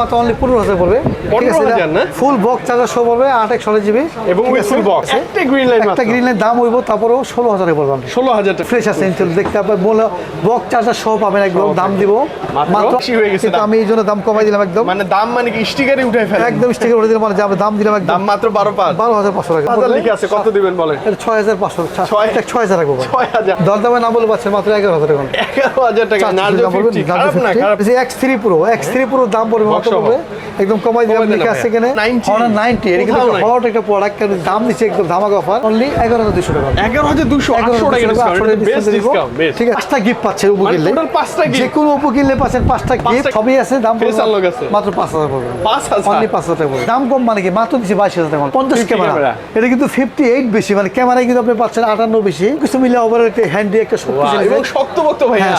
মাত্র অনলি পনেরো হাজার পড়বে। ফুল বক্স চার্জার সহ পড়বে আট এক ষোলো জিবি এবং ফুল বক্স একটা গ্রিন লাইট একটা গ্রিন লাইন দাম হইব তারপরেও ষোলো হাজারে পড়বে ষোলো হাজার ফ্রেশ আছে ইনটেল দেখতে আপনার বলে বক্স চার্জার সহ পাবেন একদম দাম দিব। মাত্র? হয়ে গেছে আমি এই জন্য দাম কমাই দিলাম একদম। মানে দাম মানে কি স্টিকারে উঠে ফেলে একদম স্টিকার উঠে দিলাম মানে যা দাম দিলাম একদম। দাম মাত্র বারো পাঁচ। বারো হাজার পাঁচশো টাকা। হাজার লিখে আছে কত দিবেন বলেন? এটা ছয় হাজার পাঁচশো ছয়? ছয় হাজার রাখব ছয় হাজার। দরদামে না বলে পাচ্ছেন মাত্র এগারো হাজার টাকা। এগারো হাজার টাকা চারশো নার্জো দাম পড়বে, ফিফটি নার্জো খারাপ না 50 খারাপ। এই যে X3 Pro, X3 Pro দাম পড়বে কত সহ। একদম কমাই দিলাম কমাই আছে এখানে। 90 Honor 90 এটা কিন্তু কোথাও নাই। হট একটা প্রোডাক্ট দাম দিচ্ছে একদম ধামাকা অফার অনলি 11200 টাকা। এগারো হাজার দুশো আটশো টাকা ডিসকাউন্ট বেস্ট ডিসকাউন্ট বেস্ট ঠিক আছে। পাঁচটা গিফট পাচ্ছে উপো মানে কিনলে। পাঁচটা যে কোনো উপো কিনলে পাচ্ছেন পাঁচটা গিফট সবই আছে দাম Face পড়বে unlock আছে। মাত্র 5000 পড়বে। পাঁচ হাজার। অনলি 5000 টাকা দাম কম মানে কি? মাত্র দিচ্ছে 22000 টাকা। 50 50 ক্যামেরা ক্যামেরা। এটা কিন্তু 58 বেশি মানে ক্যামেরায় কিন্তু আপনি পাচ্ছেন 58 বেশি। কিছু মিলে ওভার একটা হ্যান্ডি একটা শক্তিশালী হ্যাঁ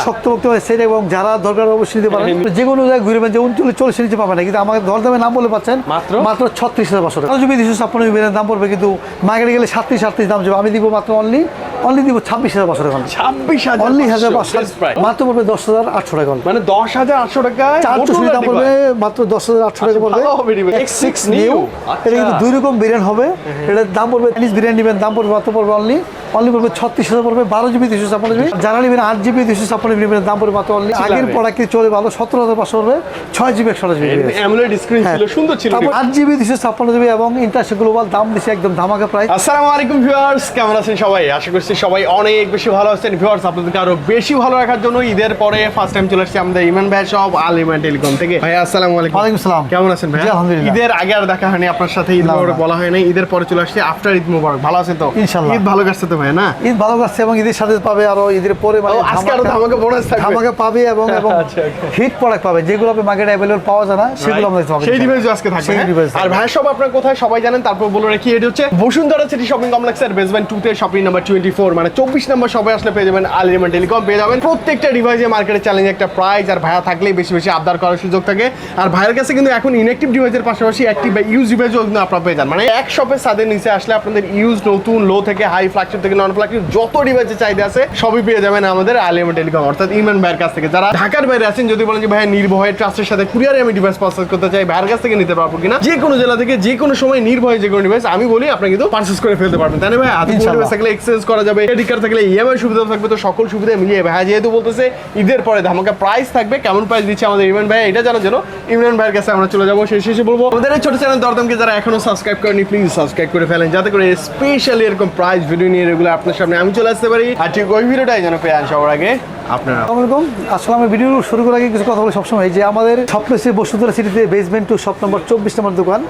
সেটা এবং যারা দরকার অবশ্যই পারেন। যে কোনো জায়গায় ঘুরবেন যে উনচল্লিশ চল্লিশ নিচে পাবেন না কিন্তু আমাকে দরদামে নাম বলে পাচ্ছেন। মাত্র? মাত্র ছত্রিশ হাজার পাঁচশো টাকা। যদি দুশো ছাপ্পান্ন জিবির দাম পড়বে কিন্তু মার্কেটে গেলে সাতত্রিশ সাতত্রিশ দাম যাবে। আমি দিব মাত্র অনলি অনলি দিব ছাব্বিশ হাজার পাঁচশো টাকা ছাব্বিশ হাজার অনলি হাজার পাঁচশো। মাত্র পড়বে দশ হাজার আটশো টাকা মানে দশ হাজার আটশো টাকায় চার Motorola দাম পড়বে মাত্র দশ হাজার আটশো টাকা আচ্ছা, পড়বে। ভালো হবে device। X6 X6 new new। এটা কিন্তু আচ্ছা। দুই রকম বিরিয়ানি হবে। এটার দাম পড়বে চাইনিজ বিরিয়ানি নেবেন দাম পড়বে মাত্র পড়বে অনলি অনলি পড়বে ছত্রিশ হাজার পড়বে বারো জিবি দুশো ছাপ্পান্ন জিবি যারা নেবেন আট জিবি দুশো ছাপ্পান্ন জিবি দাম পড়বে মাত্র অনলি আগের পড়া কি চলে ভালো? সতেরো হাজার পাঁচশো পড়বে ছয় জিবি একশো জিবি স্ক্রিন ছিল সুন্দর ছিল তারপর আট জিবি দুশো ছাপ্পান্ন জিবি এবং ইন্টারন্যাশনাল গ্লোবাল দাম দিচ্ছে একদম ধামাকা প্রাইস আসসালামু আলাইকুম ভিউয়ার্স কেমন আছেন সবাই? আশা করছি সবাই অনেক বেশি ভালো আছেন। ভিউয়ার্স আপনাদেরকে আরও বেশি ভালো রাখার জন্য ঈদের পরে ফার্স্ট টাইম চলে আসছি আমাদের ইমান ভাই সব আল ইমান টেলিকম থেকে। ভাই আসসালামু আলাইকুম। ওয়ালাইকুম সালাম। কেমন আছেন ভাই আলহামদুলিল্লাহ। ঈদের আগে আর দেখা হয়নি আপনার সাথে ঈদ মোবারক বলা হয় নাই। ঈদের পরে চলে আসছি আফটার ঈদ মোবারক। ভালো আছেন তো। ঈদ ভালো কাটছে তো ভাই না? ঈদ ভালো কাটছে এবং ঈদের সাথে পাবে আরও ঈদের পরে মানে আজকে আরও ধামাকা থাকবে। ধামাকা পাবে এবং এবং আচ্ছা, হিট প্রোডাক্ট পাবে। যেগুলো আপনি মার্কেটে পাওয়া যায় না সেগুলো আমাদের সেই ডিভাইস আজকে থাকবে হ্যাঁ? আর ভাই সব আপনার কোথায়? সবাই জানেন তারপর বলে রাখি এটা হচ্ছে বসুন্ধরা সিটি শপিং কমপ্লেক্সের বেসমেন্ট টু তে শপিং নাম্বার টোয়েন্টি ফোর মানে চব্বিশ নম্বর সবাই আসলে পেয়ে যাবেন আলিমান টেলিকম পেয়ে যাবেন প্রত্যেকটা ডিভাইসে মার্কেটে চ্যালেঞ্জ একটা প্রাইস আর ভাইয়া থাকলেই বেশি বেশি আবদার করার সুযোগ থাকে। আর ভাইয়ের কাছে কিন্তু এখন ইনঅ্যাক্টিভ ডিভাইসের পাশাপাশি অ্যাক্টিভ বা ইউজ ডিভাইসও কিন্তু আপনারা পেয়ে যান। মানে এক শপের সাদের নিচে আসলে আপনাদের ইউজ নতুন লো থেকে হাই ফ্লাকচুর থেকে নন ফ্লাকচুর যত ডিভাইসের চাহিদা আছে সবই পেয়ে যাবেন আমাদের আলিমান টেলিকম অর্থাৎ ইমান ভাইয়ের কাছ থেকে। যারা ঢাকার বাইরে আছেন যদি বলেন যে ভাইয়া নির্ভয়ে ট্রাস্টের সাথে কুরিয়ারে আমি ডিভাইস পারচেস করতে চাই ভাইয়ের কাছ থেকে নিতে পারব কিনা? যে কোনো জেলা থেকে যে কোনো সময় নির্ভয়ে যে কোনো ডিভাইস আমি বলি আপনি কিন্তু পারচেস করে ফেলতে পারবেন। তাই না ভাই? হাতে ডিভাইস থাকলে এক্সচেঞ্জ করা যাবে ক্রেডিট কার্ড থাকলে ইএমআই সুবিধা থাকবে তো সকল সুবিধা মিলিয়ে ভাই। যেহেতু বলতেছে ঈদের পরে ধামাকা প্রাইস থাকবে কেমন প্রাইস দিচ্ছে আমাদের ইমরান ভাই? এটা জানার জন্য ইমরান ভাইয়ের কাছে আমরা চলে যাব। সেই শেষে বলব আমাদের এই ছোট চ্যানেল দরদামকে যারা এখনও সাবস্ক্রাইব করেনি প্লিজ সাবস্ক্রাইব করে ফেলেন যাতে করে স্পেশালি এরকম প্রাইস ভিডিও নিয়ে এগুলো আপনার সামনে আমি চলে আসতে পারি। আর ঠিক ওই ভিডিওটাই যেন পেয়ে আন সবার আগে। আপনারা। আসসালামাইকুম আসলে আমি ভিডিও শুরু করার আগে কিছু কথা বলি সবসময়। যে আমাদের স্বপ্নশ্রী বসুন্ধরা সিটিতে বেসমেন্ট টু শপ নম্বর চব্বিশ নম্বর দোকান।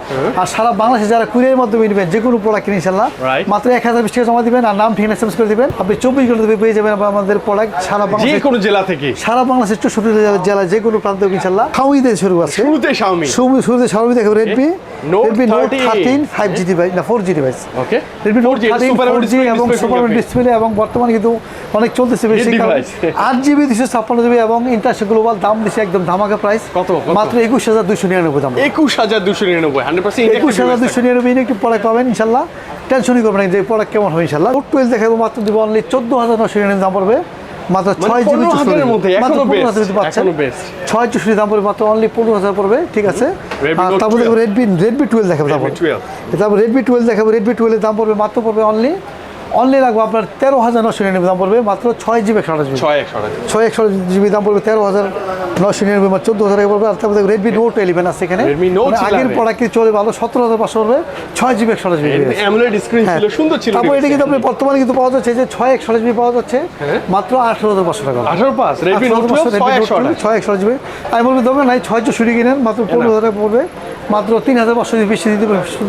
আর সারা বাংলাদেশে যারা কুরিয়ার মাধ্যমে নেবেন যে কোনো প্রোডাক্ট কিনে ইনশাল্লাহ মাত্র এক হাজার বিশ টাকা জমা দিবেন আর নাম ঠিকানা এসএমএস করে দিবেন। আপনি চব্বিশ ঘণ্টা পেয়ে যাবেন আমাদের প্রোডাক্ট সারা বাংলাদেশ কোনো জেলা থেকে। সারা বাংলাদেশের চৌষট্টি জেলা যে কোনো প্রান্তে ইনশাল্লাহ খাউইতে শুরু আছে। শুরুতে শাওমি শুরু শুরুতে Redmi Redmi note thirteen five G device না four G device okay Redmi note 4G, thirteen four G এবং সুপার ডিসপ্লে এবং বর্তমানে কিন্তু অনেক চলতেছে বেশি। আট জিবি দুশো ছাপ্পান্ন জিবি এবং ইন্টারন্যাশনাল গ্লোবাল দাম দিচ্ছে একদম ধামাকা প্রাইস কত? মাত্র একুশ হাজার দুশো নিরানব্বই দাম। একুশ হাজার দুশো নিরানব্বই হান্ড্রেড পার্সেন্ট একুশ হাজার দুশো নিরানব্বই একটি প্রোডাক্ট পাবেন ইনশাল্লাহ টেনশনই করবেন যে প্রোডাক্ট কেমন হবে ইনশাল্লাহ নোট টুয়েলভ দেখাবো মাত্র দিব অনলি চোদ্দ হাজার নশো নিরানব্বই দাম পড়বে। মাত্র ছয় জিবি 15,000 এর মধ্যে, মাত্র এখনও পনেরো best, হাজার পাচ্ছেন। ছয় চৌষট্টি দাম পড়বে মাত্র অনলি পনেরো হাজার পড়বে ঠিক আছে? তারপরে রেডমি রেডমি টুয়েলভ দেখাবো তারপর তারপর রেডমি টুয়েলভ দেখাবো রেডমি টুয়েলভের দাম পড়বে মাত্র পড়বে অনলি অনলি লাগবে আপনার তেরো হাজার নশো নিরানব্বই দাম পড়বে মাত্র ছয় জিবি একশো আঠাশ জিবি। ছয় একশো ছয় একশো জিবি দাম পড়বে তেরো হাজার নশো নিরানব্বই বা চোদ্দ হাজার পড়বে আর তারপরে রেডমি নোট ইলেভেন আছে এখানে। মানে আগের 11 প্রোডাক্ট চলে ভালো সতেরো হাজার পাঁচশো পড়বে ছয় জিবি একশো আঠাশ ছিল সুন্দর ছিল তারপর এটা কিন্তু আপনি বর্তমানে কিন্তু পাওয়া যাচ্ছে যে ছয় একশো জিবি পাওয়া যাচ্ছে মাত্র আঠারো হাজার পাঁচশো টাকা। আঠারো পাঁচ রেডমি নোট ছয় একশো জিবি। আমি বলব দরকার নাই ছয় চৌষট্টি কিনেন মাত্র পনেরো হাজার পড়বে। মাত্র তিন হাজার পাঁচশো জিবি বেশি দিতে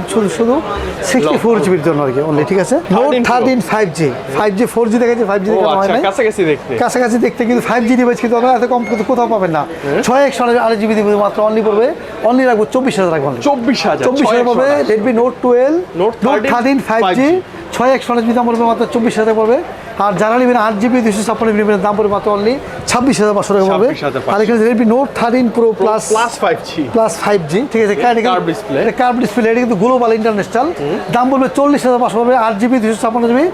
শুধু- শুধু সিক্সটি ফোর জিবির জন্য আর কি অনলি ঠিক আছে? Note thirteen five G five G four G দেখাচ্ছে ফাইভ জি দেখানো হয় নাই কাছাকাছি দেখতে। কাছাকাছি দেখতে কিন্তু ফাইভ জি ডিভাইস কিন্তু আপনারা এত কম কিন্তু কোথাও পাবেন না। ছয় এক একশো আড়াই জিবি দিবে মাত্র অনলি পড়বে। অনলি রাখব চব্বিশ হাজার রাখব চব্বিশ হাজার চব্বিশ হাজার পড়বে Redmi note twelve note thirteen five G 5G ছয় একশো আঠাশ দাম পড়বে মাত্র চব্বিশ হাজার পড়বে। আর যারা নেবেন আট জিবি দুশো ছাপ্পান্ন জিবি নেবেন দাম পড়বে মাত্র অনলি ছাব্বিশ হাজার পাঁচশো টাকা পড়বে। আর এখানে Redmi note thirteen pro plus plus five G plus five G ঠিক আছে? Curved display। কার্ভ ডিসপ্লে এটা কিন্তু গ্লোবাল ইন্টারন্যাশনাল দাম পড়বে চল্লিশ হাজার পাঁচশো পাবে আট জিবি দুশো ছাপ্পান্ন জিবি।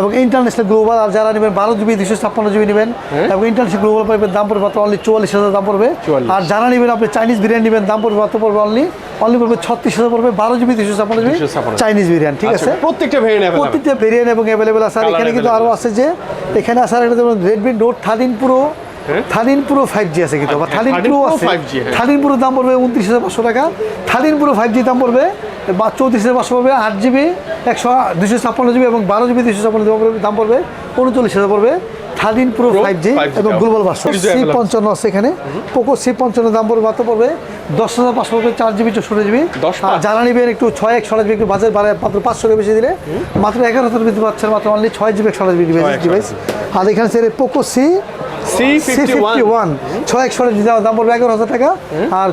এবং ইন্টারন্যাশনাল গ্লোবাল আর যারা নেবেন বারো জিবি দুশো ছাপ্পান্ন জিবি নেবেন। এবং ইন্টারন্যাশনাল গ্লোবাল পাইবেন দাম পড়বে মাত্র অনলি চুয়াল্লিশ হাজার দাম পড়বে। আর যারা নেবেন আপনি চাইনিজ বিরিয়ানি নেবেন দাম পড়বে মাত্র পড়বে অনলি অনলি পড়বে ছত্রিশ হাজার পড়বে বারো জিবি দুশো ছাপ্পান্ন জিবি চাইনিজ বিরিয়ানি ঠিক আছে? আচ্ছা, প্রত্যেকটা ভেরিয়েন্ট প্রত্যেকটা ভেরিয়েন্ট এবং অ্যাভেলেবেল আছে। আর এখানে কিন্তু আরও আছে যে এখানে আসার আগে একটা যেমন রেডমি নোট থার্টিন প্রো হ্যাঁ? থার্টিন প্রো ফাইভ জি আছে কিন্তু থার্টিন 13 প্রো আছে 5G, হ্যাঁ। থার্টিন প্রো দাম পড়বে উনত্রিশ হাজার পাঁচশো টাকা থার্টিন প্রো ফাইভ জি দাম পড়বে বা চৌত্রিশ হাজার পাঁচশো পড়বে আট জিবি একশো দুশো ছাপ্পান্ন জিবি এবং বারো জিবি দুশো ছাপ্পান্ন জিবি দাম পড়বে উনচল্লিশ হাজার পড়বে thirteen pro five G 5G এবং গ্লোবাল ভার্সন সি পঞ্চান্ন আছে এখানে। পোকো সি পঞ্চান্ন দাম পড়বে মাত্র পড়বে দশ হাজার পাঁচশো পড়বে চার জিবি ষোলো জিবি 10 আর যারা নেবেন একটু ছয় এক ষোলো জিবি একটু বাজার বাড়ে মাত্র পাঁচশো বেশি দিলে। মাত্র এগারো হাজার দিতে পারছেন মাত্র অনলি ছয় জিবি ষোলো জিবি ডিভাইস 6 ডিভাইস আর এখানে পোকো সি ছয় একশো দাম পড়বে এগারো হাজার টাকা। আর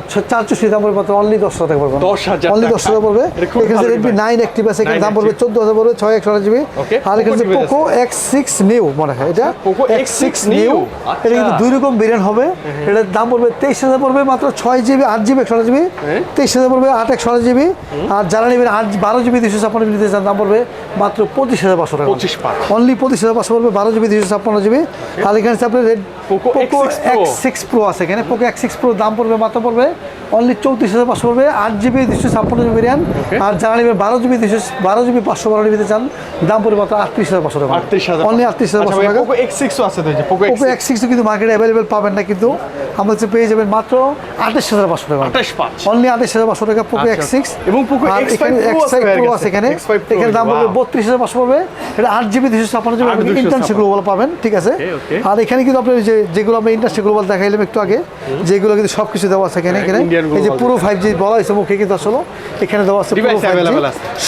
দাম পড়বে মাত্র অনলি দশ হাজার টাকা পড়বে। 10,000 অনলি দশ হাজার পড়বে। এখানে রেডমি নাইন অ্যাক্টিভ আছে এখানে দাম পড়বে। চোদ্দ হাজার পড়বে ছয় একশো জিবি আর এখানে পোকো এক্স সিক্স নিউ মনে হয় এটা। এক্স সিক্স নিউ আচ্ছা। এটা কিন্তু দুই রকম ভেরিয়েন্ট হবে। এটার দাম পড়বে তেইশ হাজার পড়বে মাত্র ছয় জিবি আট জিবি একশো জিবি। তেইশ হাজার পড়বে আট একশো জিবি আর যারা নেবেন আট বারো জিবি দুশো ছাপ্পান্ন জিবি নিতে চান দাম পড়বে মাত্র পঁচিশ হাজার পাঁচশো টাকা। 25 অনলি পঁচিশ হাজার পাঁচশো পড়বে বারো জিবি দুশো ছাপ্পান্ন জিবি আর এখানে আপনার red Poco X6 Pro। X six pro আছে এখানে। পোকো এক্স সিক্স প্রো দাম পড়বে মাত্র পড়বে অনলি চৌত্রিশ হাজার পাঁচশো পড়বে। আট জিবি দুশো ছাপ্পান্ন জিবি আর যারা নেবেন বারো জিবি দুশো বারো জিবি পাঁচশো বারো জিবিতে চান দাম পড়বে মাত্র আটত্রিশ হাজার পাঁচশো টাকা। আটত্রিশ হাজার অনলি আটত্রিশ হাজার পাঁচশো টাকা। পোকো এক্স সিক্সও আছে পোকো এক্স কিন্তু মার্কেটে অ্যাভেলেবেল পাবেন না কিন্তু। আমাদের কাছে পেয়ে যাবেন মাত্র আঠাশ হাজার পাঁচশো টাকা। অনলি আঠাশ হাজার পাঁচশো টাকা পোকো। এক্স সিক্স এবং Poco X5 Pro আছে ভাইয়ের প্রো কাছে। আছে এখানে। এখানে দাম পড়বে বত্রিশ হাজার পাঁচশো পাবে এটা আট জিবি দুশো ছাপ্পান্ন জিবি 8 256 গ্লোবাল পাবেন ঠিক আছে. আর এখানে কিন্তু আপনার যে যেগুলো আমরা ইন্টারন্যাশনাল গ্লোবাল দেখাইলাম একটু আগে যেগুলো কিন্তু সব কিছু দেওয়া আছে এখানে এখানে। এই যে পুরো ফাইভ জি বলা হয়েছে মুখে কিন্তু আসলে। এখানে দেওয়া আছে পুরো Device 5G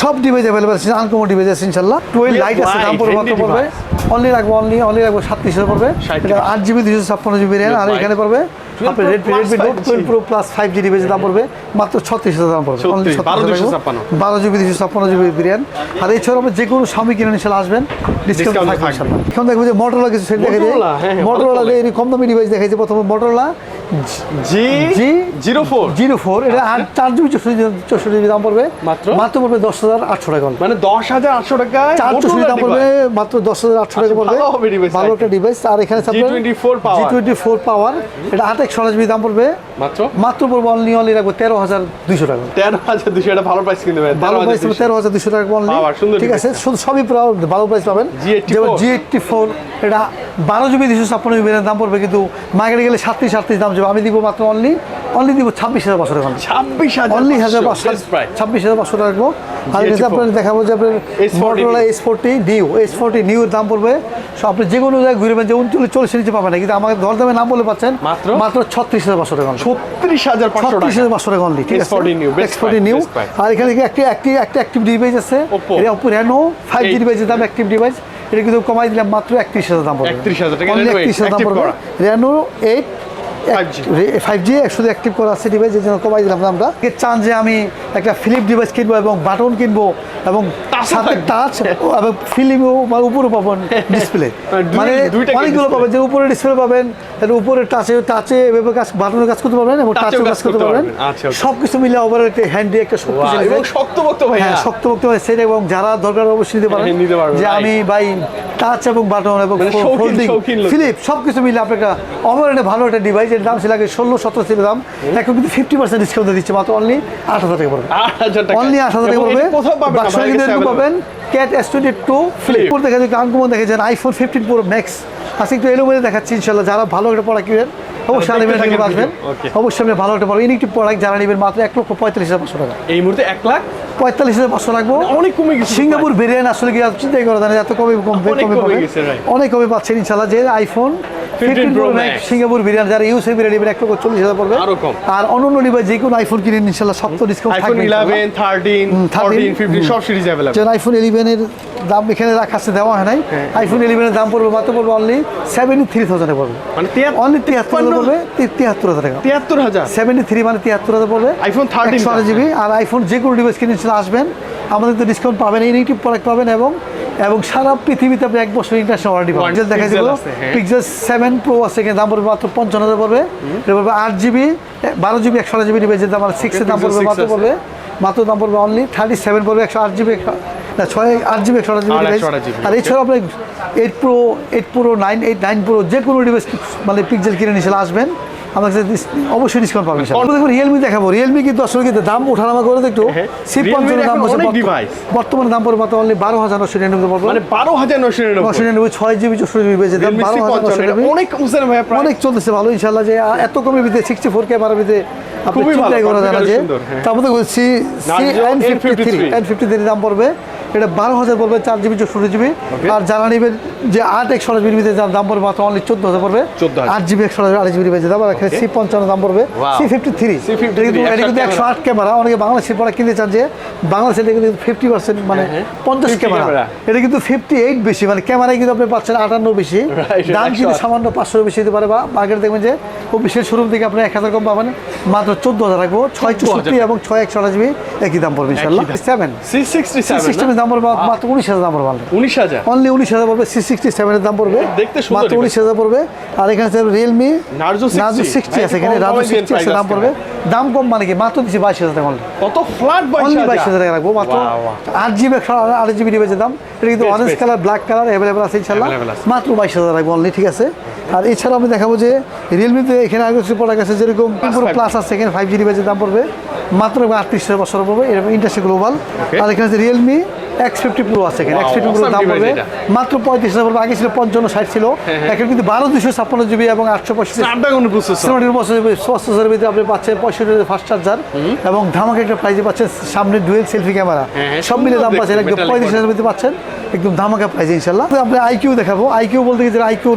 সব ডিভাইস অ্যাভেলেবেল আছে আনকমন ডিভাইস আছে ইনশাল্লাহ। টুয়েলভ লাইট আছে দাম পড়বে মাত্র পড়বে। অনলি রাখব অনলি অনলি রাখব সাতত্রিশ হাজার পড়বে। আট জিবি দুশো ছাপ্পান্ন জিবি র্যাম আর এখানে পড়বে 12 আপনার Pro Redmi plus Redmi note 5G twelve pro plus five G ডিভাইসের দাম পড়বে মাত্র ছত্রিশ হাজার দাম পড়বে। অনলি 36, 12 256 বারো জিবি দুশো ছাপ্পান্ন জিবি বিরিয়ান আর এছাড়াও আপনি যে কোনো স্বামী কিনে নিশাল আসবেন। ডিসকাউন্ট থাকবে। এখন দেখব যে মোটরলা কিছু সেট দেখে যায় Motorola, হ্যাঁ, হ্যাঁ, মোটরলা কম দামি ডিভাইস দেখাইছে। প্রথমে Motorola G G zero four. Zero four এটা আট চার জিবি চৌষট্টি চৌষট্টি জিবি দাম পড়বে। মাত্র? মাত্র পড়বে দশ হাজার আটশো টাকা। মানে দশ হাজার আটশো টাকায় চার চৌষট্টি দাম পড়বে মাত্র দশ হাজার আটশো টাকা আচ্ছা, পড়বে। ভালো একটা ডিভাইস আর এখানে G24 power। G twenty four power এটা আট একশো জিবি দাম পড়বে। মাত্র? মাত্র পড়বে অনলি অনলি রাখব তেরো হাজার টাকা। তেরো হাজার দুশো এটা ভালো প্রাইস কিনতে পারেন। ভালো প্রাইস তেরো হাজার দুশো টাকা অনলি ঠিক আছে শুধু সবই পুরো ভালো প্রাইস পাবেন। G84 যেমন জি এইটটি ফোর এটা বারো জিবি দুশো ছাপ্পান্ন জিবি দাম পড়বে কিন্তু মার্কেটে গেলে সাতত্রিশ সাতত্রিশ দাম যাবে আমি দিব মাত্র অনলি অনলি দিব ছাব্বিশ হাজার পাঁচশো টাকা ছাব্বিশ হাজার অনলি হাজার পাঁচশো ছাব্বিশ হাজার পাঁচশো টাকা রাখব। আর এটা আপনার দেখাবো যে আপনার S40 S forty new S forty new দাম পড়বে। সো আপনি যে কোনো জায়গায় ঘুরবেন যে উনচল্লিশ চল্লিশ নিচে পাবেন না। কিন্তু আমাকে দর দামে নাম বলে পাচ্ছেন মাত্র? মাত্র ছত্রিশ হাজার পাঁচশো টাকা ছত্রিশ হাজার ছত্রিশ হাজার পাঁচশো টাকা অনলি ঠিক আছে? S40 new, best X forty new আর এখানে একটি একটি একটা অ্যাক্টিভ ডিভাইস আছে? এটা রেনো ফাইভ জি ডিভাইসের দাম অ্যাক্টিভ ডিভাইস এটা কিন্তু কমাই দিলাম মাত্র একত্রিশ হাজার দাম পড়বে। 31,000 টাকা, একত্রিশ হাজার দাম পড়বে। Reno eight 5G five G শুধু অ্যাক্টিভ করা আছে ডিভাইস এর জন্য কমাই দিলাম আমরা। চান যে আমি একটা ফিলিপ ডিভাইস কিনবো এবং বাটন কিনবো এবং সাথে টাচ এবং ফিল্মও মানে উপরে পাবেন ডিসপ্লে মানে অনেকগুলো পাবেন যে উপরে ডিসপ্লে পাবেন এর উপরে টাচে টাচে এভাবে কাজ বাটনের কাজ করতে পারবেন এবং টাচেও কাজ করতে পারবেন। আচ্ছা, okay. সব কিছু মিলে ওভার একটা হ্যান্ডি একটা শক্তিশালী এবং ভাই হ্যাঁ হয় সেটা এবং যারা দরকার অবশ্যই নিতে পারেন। হ্যাঁ, নিতে পারবেন, যে আমি ভাই টাচ এবং বাটন এবং মানে ফোল্ডিং ফিলিপ সব কিছু মিলে আপনি একটা ভালো একটা ডিভাইস এর দাম ছিল আগে ষোলো সতেরো ছিল দাম। এখন কিন্তু ফিফটি পার্সেন্ট ডিসকাউন্ট দিচ্ছে মাত্র অনলি আট হাজার টাকা পড়বে। অনলি আট হাজার টাকা পড়বে। কোথাও পাবেন cat S twenty two. Flip দেখা যায় আনকমন দেখা যায় আইফোন ফিফটিন প্রো ম্যাক্স আজকে একটু এলোমেলো দেখাচ্ছি ইনশাল্লাহ যারা ভালো একটা প্রোডাক্ট কিনবেন অবশ্যই আনলিমিটেড থাকেন আসবেন। অবশ্যই আপনি ভালো একটা পারবেন ইনিকটি প্রোডাক্ট যারা নেবেন মাত্র এক লক্ষ পঁয়তাল্লিশ হাজার পাঁচশো টাকা। এই মুহূর্তে এক লাখ পঁয়তাল্লিশ হাজার পাঁচশো রাখব অনেক কমে গেছে। সিঙ্গাপুর ভেরিয়েন্ট আসলে কি চিন্তাই করে জানেন এত কমে কম কমে. অনেক কমে পাচ্ছেন ইনশাল্লাহ যে iPhone 15 Pro pro Max। Singapore variant যারা ইউসে ভেরিয়েন্ট নেবেন এক লক্ষ চল্লিশ হাজার পড়বে। আরও কম। আর অন্য ডিভাইস যে কোনো আইফোন কিনেন ইনশাল্লাহ সব তো ডিসকাউন্ট আইফোন থাকবে ইলেভেন থার্টিন 13, ফোরটিন ফিফটিন সব সিরিজ যেন আইফোন ইলেভেনের দাম এখানে রাখা আছে দেওয়া হয় নাই। হ্যাঁ। আইফোন ইলেভেনের দাম পড়বে মাত্র পড়বে অনলি সেভেন্টি থ্রি থাউজেন্ডে পড়বে। মানে তিয়াত্তর অনলি তিয়াত্তর হাজার পড়বে তি- তিয়াত্তর হাজার টাকা। তিয়াত্তর হাজার? সেভেন্টি থ্রি মানে তিয়াত্তর হাজার পড়বে। iPhone 13 একশো জিবি আর আইফোন যে কোনো ডিভাইস কিনে আসবেন। আমাদের তো ডিসকাউন্ট পাবেন ইউনিটি প্রোডাক্ট পাবেন এবং এবং সারা পৃথিবীতে আপনি এক বছর ইন্টারন্যাশনাল ওয়ারেন্টি পাবেন। পিক্সেল দেখা দিব হ্যাঁ। পিক্সেল সেভেন প্রো আছে এখানে দাম পড়বে মাত্র পঞ্চান্ন হাজার পড়বে। এটা পড়বে আট জিবি বারো জিবি একশো জিবি নিবে যে দাম সিক্সের দাম পড়বে মাত্র পড়বে। মাত্র দাম পড়বে অনলি থার্টি সেভেন পড়বে একশো আট জিবি না ছয় আট জিবি একশো জিবি আর ডিভাইস 128 GB, আর এছাড়াও আপনি eight pro eight pro nine eight nine pro যে কোনো ডিভাইস মানে পিক্সেল কিনে নিয়ে আসবেন। আমার কাছে অবশ্যই ডিসকাউন্ট পাবেন রিয়েলমি দেখাবো। রিয়েলমি কিন্তু দাম ওঠানামা করে দেখো হ্যাঁ। সি পঞ্চান্ন দাম অনেক বর্তমানে দাম পড়বে মাত্র অনলি বারো হাজার নশো নিরানব্বই পড়বে মানে বারো হাজার নশো নিরানব্বই। ছয় জিবি চৌষট্টি জিবি বেজে দাম বারো হাজার নশো অনেক অনেক চলতেছে ভালো ইনশাল্লাহ যে এত কমে ভিতরে সিক্সটি ফোর ক্যামেরার ভিতরে খুবই চিন্তাই করা যায় না যে হ্যাঁ। তারপরে বলছি C N fifty three N fifty three দাম পড়বে। এটা বারো হাজার পড়বে চার জিবি চৌষট্টি জিবি। আর যারা নিবেন যে আট একশো জিবির ভিতরে যার দাম পড়বে মাত্র অনলি চোদ্দ হাজার পড়বে। আট জিবি একশো আট জিবি এখানে সি পঞ্চান্ন দাম পড়বে। সি ফিফটি থ্রি এটা কিন্তু একশো আট ক্যামেরা। অনেকে বাংলাদেশের পরে কিনতে চান যে বাংলাদেশের এটা কিন্তু ফিফটি পার্সেন্ট মানে পঞ্চাশ ক্যামেরা। ক্যামেরা। এটা কিন্তু ফিফটি এইট বেশি মানে ক্যামেরায় কিন্তু আপনি পাচ্ছেন আটান্ন বেশি। দাম কিন্তু সামান্য পাঁচশো বেশি হতে পারে বা মার্কেটে দেখবেন যে অফিসের শোরুম থেকে আপনি এক হাজার কম পাবেন। মাত্র চোদ্দ হাজার রাখব। ছয় চৌষট্টি এবং ছয় একশো জিবি একই দাম পড়বে ইনশাল্লাহ সেভেন সি সিক্সটি সিস্টেমের দাম পড়বে মাত্র উনিশ হাজার দাম পড়বে উনিশ হাজার? অনলি উনিশ হাজার পড়বে সি সিক্সটি সেভেনের দাম পড়বে। দেখতে মাত্র উনিশ হাজার পড়বে। আর এখানে রিয়েলমি নার্জো সিক্সটি আছে এখানে। নার্জো সিক্সটি আছে দাম পড়বে। দাম কম মানে কি? মাত্র দিচ্ছি বাইশ হাজার টাকা। কত ফ্ল্যাট অনলি বাইশ হাজার টাকা রাখব মাত্র. আট জিবি একশো আট জিবি ডিভাইসের দাম। এটা কিন্তু orange colour black colour available আছে ইনশাল্লাহ। মাত্র বাইশ হাজার রাখব অনলি ঠিক আছে? আর এছাড়া আমি দেখাবো যে রিয়েলমিতে এখানে আগে কিছু প্রোডাক্ট আছে যেরকম পুরো প্লাস আছে এখানে ফাইভ জি ডিভাইসের দাম পড়বে। মাত্র আটত্রিশ হাজার বছর পড়বে। এরকম ইন্ডাস্ট্রি গ্লোবাল আর এখানে আছে রিয়েলমি এক্স ফিফটি প্রো আছে এখানে। এক্স ফিফটি প্রো দাম পড়বে মাত্র পঁয়ত্রিশ হাজার আগে ছিল পঞ্চান্ন ষাট ছিল। হ্যাঁ, এখন কিন্তু বারো দুশো ছাপ্পান্ন জিবি এবং আটশো পঁয়ষট্টি। প্রসেসর ভিতরে আপনি পাচ্ছেন পঁয়ষট্টি ফাস্ট চার্জার এবং ধামাকা একটা প্রাইজে পাচ্ছেন সামনে ডুয়েল সেলফি ক্যামেরা হ্যাঁ, সব মিলে দাম পাচ্ছেন একদম পঁয়ত্রিশ হাজার ভিতরে পাচ্ছেন একদম ধামাকা প্রাইজে ইনশাল্লাহ আপনি আইকিউ দেখাবো। আইকিউ বলতে গেলে iQOO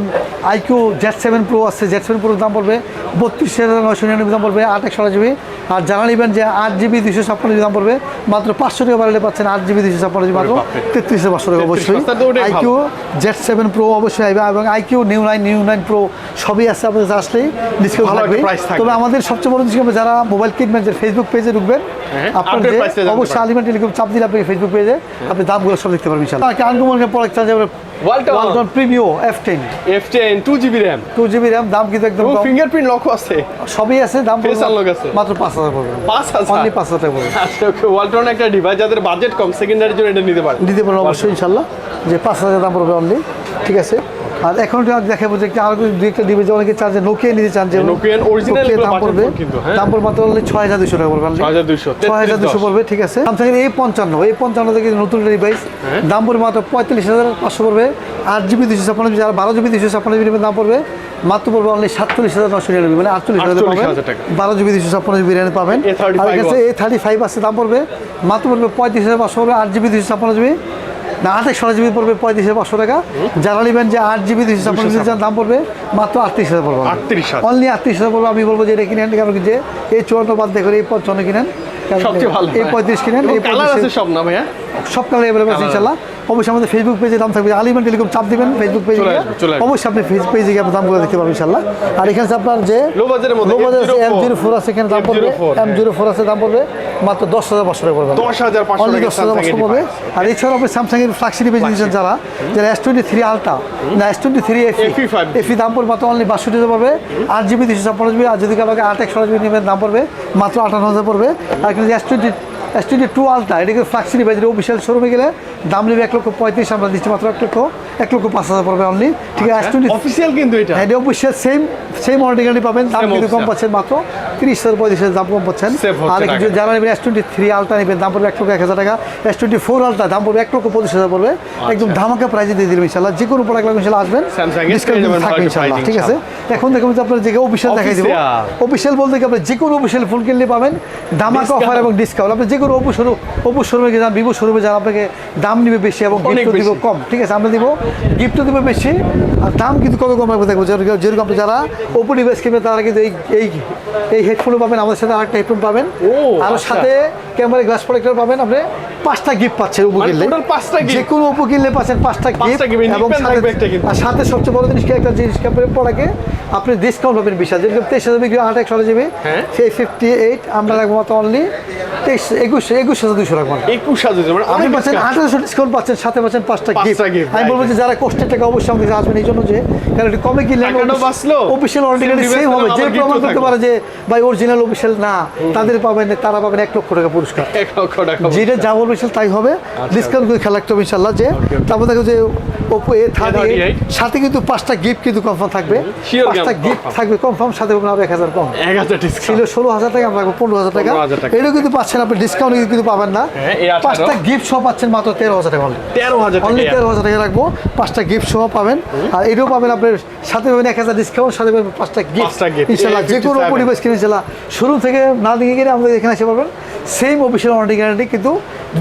iQOO Z seven pro আছে। জেড সেভেন প্রোর দাম পড়বে বত্রিশ হাজার নয়শো নিরানব্বই দাম পড়বে আট একশো জিবি। আর যারা নেবেন যে আট জিবি দুশো ছাপ্পান্ন জিবি দাম পড়বে মাত্র পাঁচশো টাকা বাড়লে পাচ্ছেন আট জিবি দুশো ছাপ্পান্ন জিবি। মাত্র তেত্রিশে পাঁচশো টাকা অবশ্যই। আইকিউ জেড সেভেন প্রো অবশ্যই আসবে এবং iQOO neo nine neo nine pro সবই আছে আপনাদের কাছে আসলেই। ডিসকাউন্ট থাকবে। তবে আমাদের সবচেয়ে বড় ডিসকাউন্ট যারা মোবাইল কিনবেন যে ফেসবুক পেজে ঢুকবেন আপনার update যে price টা জানতে অবশ্যই। টেলিকম চাপ দিলে আপনাকে ফেসবুক পেজে আপনি দামগুলো সব দেখতে পারবেন ইনশাআল্লাহ। একটা uncommon product charge Walton। Walton Primo F ten F ten two GB RAM two GB RAM দাম কিন্তু একদম কম। ফিঙ্গারপ্রিন্ট লক আছে। সবই আছে দাম পড়বে unlock আছে। মাত্র পাঁচ হাজার পড়বে। পাঁচ হাজার? অনলি পাঁচ হাজার টাকা পড়বে। আচ্ছা ওকে ওয়ালটন একটা ডিভাইস যাদের বাজেট কম সেকেন্ডারি জন্য এটা নিতে পারেন। দিতে পারব অবশ্যই ইনশাল্লাহ যে পাঁচ হাজার দাম পড়বে অনলি ঠিক আছে? আর এখন দেখাবো যে আরও দুই একটা ডিভাইস অনেকে চার্জে নোকিয়া নিতে চান যে original Nokia দাম পড়বে হ্যাঁ। দাম পড়বে মাত্র অনলি ছয় হাজার দুশো টাকা পড়বে only। 6200, ছয় হাজার দুশো পড়বে ঠিক আছে স্যামসাং এর এই পঞ্চান্ন এই পঞ্চান্ন থেকে নতুন ডিভাইস হ্যাঁ। দাম পড়বে মাত্র পঁয়তাল্লিশ হাজার পাঁচশো পড়বে আট জিবি দুশো ছাপ্পান্ন জিবি আর বারো জিবি দুশো ছাপ্পান্ন জিবি দাম পড়বে মাত্র পড়বে অনলি সাতচল্লিশ হাজার নশো নিরানব্বই মানে আটচল্লিশ হাজার 48,000 পাবেন টাকা। বারো জিবি দুশো ছাপ্পান্ন জিবি র্যাম পাবেন আর কাছে আছে। এ থার্টি ফাইভ আছে দাম পড়বে মাত্র পড়বে পঁয়ত্রিশ হাজার পাঁচশো পড়বে আট জিবি দুশো ছাপ্পান্ন জিবি না আঠাশ ষোলো জিবি পড়বে পঁয়ত্রিশ হাজার পাঁচশো টাকা। যারা নেবেন যে আট জিবি দুশো ছাপ্পান্ন দাম পড়বে মাত্র আটত্রিশ হাজার পড়বে। আটত্রিশ অনলি আটত্রিশ হাজার পড়বে আমি বলব যে এটা কিনেন কারণ যে এই চুয়ান্ন বাদ দেখে এই পঞ্চান্ন কিনেন। সবচেয়ে ভালো। এই পঁয়ত্রিশ কিনেন এই পঁয়ত্রিশ সব না ভাইয়া সব কালার অ্যাভেলেবল আছে ইনশাল্লাহ অবশ্যই আমাদের ফেসবুক পেজে দাম থাকবে। আলিমান টেলিকম চাপ দিবেন ফেসবুক পেজে। অবশ্যই আপনি ফেস পেজে গিয়ে দামগুলো দেখতে পাবেন ইনশাল্লাহ আর এখানে আপনার যে মধ্যে লো বাজার M04 এম জিরো ফোর আছে এখানে দাম পড়বে। M04 এম জিরো ফোর আছে দাম পড়বে মাত্র দশ হাজার পাঁচশো টাকা পড়বে। 10,500 অনলি টাকা দশ হাজার পাঁচশো পড়বে। আর এছাড়াও আপনি স্যামসাং এর ফ্লাগশিপ পেজ নিয়েছেন যারা যারা এস টোয়েন্টি থ্রি আলট্রা না S twenty three FE FE 5G FE দাম পড়বে মাত্র অনলি বাষট্টি হাজার পড়বে। আট জিবি দুশো ছাপ্পান্ন জিবি আর যদি কাউকে আট একশো জিবি নেবেন দাম পড়বে মাত্র আটান্ন হাজার পড়বে। আর কিন্তু S twenty S twenty two ultra এটাকে ফ্লাক্সি ডিভাইস অফিসিয়াল শোরুমে গেলে দাম নেবে এক লক্ষ পঁয়ত্রিশ আমরা দিচ্ছি মাত্র এক লক্ষ এক লক্ষ পাঁচ হাজার পড়বে অনলি ঠিক আছে? এস টোয়েন্টি অফিসিয়াল কিন্তু এটা? হ্যাঁ অফিসিয়াল সেম সেম অর্ডিনারি পাবেন দাম কিন্তু কম পাচ্ছেন মাত্র তিরিশ হাজার পঁয়ত্রিশ হাজার দাম কম পাচ্ছেন। আর। একটু যারা নেবেন এস টোয়েন্টি থ্রি আলট্রা নেবেন দাম পড়বে এক লক্ষ এক হাজার টাকা। এস টোয়েন্টি ফোর আলট্রা দাম পড়বে এক লক্ষ পঁচিশ হাজার পড়বে। একদম ধামাকা প্রাইজে দিয়ে দিলাম ইনশাল্লাহ যে কোনো প্রোডাক্ট লাগবে ইনশাল্লাহ আসবেন। থাকবে ইনশাল্লাহ ঠিক আছে? এখন দেখুন যে আপনার যে অফিসিয়াল দেখাই দেবো। অফিসিয়াল বলতে কি আপনি যে কোনো অফিসিয়াল ফোন কিনলে পাবেন। ধামাকা অফার এবং ডিসকাউন্ট আপনি যে কোনো অপু শোরুম অপু শোরুমে যান ভিভো শোরুমে যান আপনাকে দাম নিবে বেশি এবং গিফটও দিব কম ঠিক আছে আমরা দিব গিফটও দিব বেশি আর দাম কিন্তু কত কম রাখব দেখব যেরকম যেরকম আপনি যারা ওপো ডিভাইস কিনবে তারা কিন্তু এই এই এই হেডফোনও পাবেন আমাদের সাথে আরেকটা হেডফোন পাবেন আর আচ্ছা। সাথে ক্যামেরা গ্লাস প্রোটেক্টর পাবেন আপনি পাঁচটা গিফট পাচ্ছেন ওপো মানে কিনলে পাঁচটা? যে কোনো ওপো কিনলে পাচ্ছেন পাঁচটা গিফট এবং। আর সাথে সবচেয়ে বড় জিনিস কি একটা জিনিস পড়াকে আপনি ডিসকাউন্ট পাবেন বিশাল যেরকম তেইশ হাজার বিক্রি আট একশো জিবি হ্যাঁ। সেই ফিফটি এইট আমরা রাখব মাত্র অনলি তেইশ একুশ একুশ হাজার দুশো রাখবেন একুশ হাজার আপনি পাচ্ছেন আঠারোশো ডিসকাউন্ট পাচ্ছেন সাথে পাচ্ছেন পাঁচটা পাঁচটা গিফট আমি বলব যে যারা কষ্টের টাকা অবশ্যই আমাদের কাছে আসবেন এই জন্য যে কারণ একটু কমে কিনলেন অফিসিয়াল অর্ডিনারি device হবে। যে আবার gift ও প্রমাণ করতে পারে যে ভাই অরিজিনাল অফিসিয়াল না তাদের পাবেন তারা পাবেন এক লক্ষ টাকা পুরস্কার। এক লক্ষ টাকা যেটা যা বলবে তাই হবে। ডিসকাউন্ট করে খেলা হবে ইনশাল্লাহ যে তারপর দেখো যে ওপো এ থার্টি সাথে কিন্তু পাঁচটা গিফট কিন্তু কনফার্ম থাকবে। পাঁচটা গিফট থাকবে কনফার্ম সাথে এক হাজার কম। এক হাজার ছিল ষোলো হাজার টাকা আমরা পনেরো হাজার টাকা। 15,000 টাকা। এটাও কিন্তু পাচ্ছেন আপনি ডিসকাউন্ট কিন্তু পাবেন না। হ্যাঁ, এই 18 পাঁচটা গিফট সহ পাচ্ছেন মাত্র তেরো হাজার টাকা তেরো হাজার অনলি তেরো হাজার টাকা রাখব পাঁচটা গিফট সহ পাবেন। আর এটাও পাবেন আপনার সাথে পাবেন এক হাজার ডিসকাউন্ট সাথে পাবেন পাঁচটা গিফট ইনশাল্লাহ যে কোনো পরিবেশ কিনে ইনশাল্লাহ শুরু থেকে না দিকে গেলে আমাদের এখানে এসে পাবেন। সেম অফিসিয়াল ওয়ারেন্টি গ্যারান্টি কিন্তু